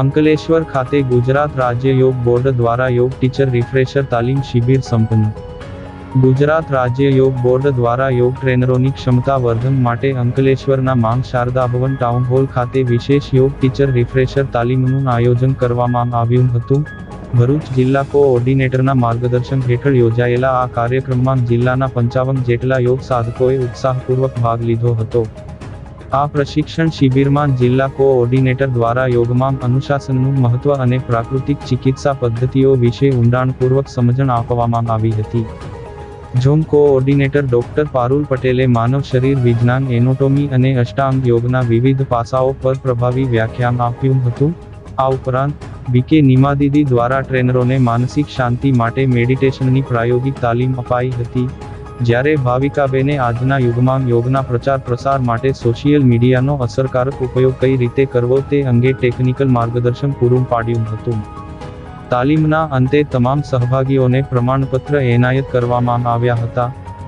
અંકલેશ્વર ખાતે ગુજરાત રાજ્ય યોગ બોર્ડ દ્વારા યોગ ટીચર રિફ્રેશર તાલીમ શિબિર સંપન્ન. ગુજરાત રાજ્ય યોગ બોર્ડ દ્વારા યોગ ટ્રેનરોની ક્ષમતા વર્ધન માટે અંકલેશ્વરના માંગ શારદા ભવન ટાઉન હોલ ખાતે વિશેષ યોગ ટીચર રિફ્રેશર તાલીમનું આયોજન કરવામાં આવ્યું હતું. ભરૂચ જિલ્લા કોઓર્ડિનેટરના માર્ગદર્શન હેઠળ યોજાયેલા આ કાર્યક્રમમાં જિલ્લાના પંચાવન જેટલા યોગ સાધકોએ ઉત્સાહપૂર્વક ભાગ લીધો હતો. આ પ્રશિક્ષણ શિબિરમાં જિલ્લા કોઓર્ડિનેટર દ્વારા યોગમાં અનુશાસનનું મહત્વ અને પ્રાકૃતિક ચિકિત્સા પદ્ધતિઓ વિશે ઊંડાણપૂર્વક સમજણ આપવામાં આવી હતી. ઝોન કોઓર્ડિનેટર ડોક્ટર પારુલ પટેલે માનવ શરીર વિજ્ઞાન, એનોટોમી અને અષ્ટાંગ યોગના વિવિધ પાસાઓ પર પ્રભાવી વ્યાખ્યાન આપ્યું હતું. આ ઉપરાંત, બીકે નિમાદીદી દ્વારા ટ્રેનરોને માનસિક શાંતિ માટે મેડિટેશનની પ્રાયોગિક તાલીમ અપાઈ હતી. જ્યારે ભાવિકાબેને આજના યુગમાં યોગના પ્રચાર પ્રસાર માટે સોશિયલ મીડિયાનો અસરકારક ઉપયોગ કઈ રીતે કરવો તે અંગે ટેકનિકલ માર્ગદર્શન પૂરું પાડ્યું હતું તાલીમના અંતે તમામ સહભાગીઓને પ્રમાણપત્ર એનાયત કરવામાં આવ્યા હતા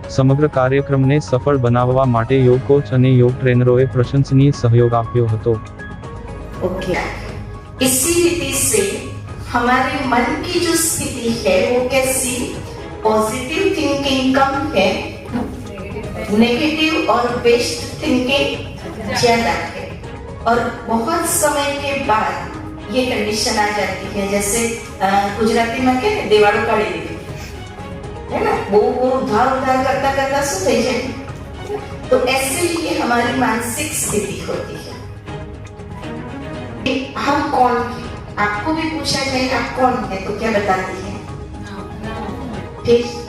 સમગ્ર કાર્યક્રમને સફળ બનાવવા માટે યોગ કોચ અને યોગ ટ્રેનરોએ પ્રશંસનીય સહયોગ આપ્યો હતો ओके इसी रीति से हमारे मन की जो स्थिति है वो कैसी पॉजिटिव थिंकिंग कम है नेगेटिव और बेस्ट थिंकिंग ज़्यादा है। और बहुत समय के बाद ये कंडीशन आ जाती है, जैसे गुजराती में के देवाड़ो काढ़ी है। ना? वो वो उधार उधार करता करता सो થઈ तो ऐसे ही हमारी मानसिक स्थिति होती है। हम कौन आपको भी पूछा जाए, आप कौन है? तो क्या बताती है? peace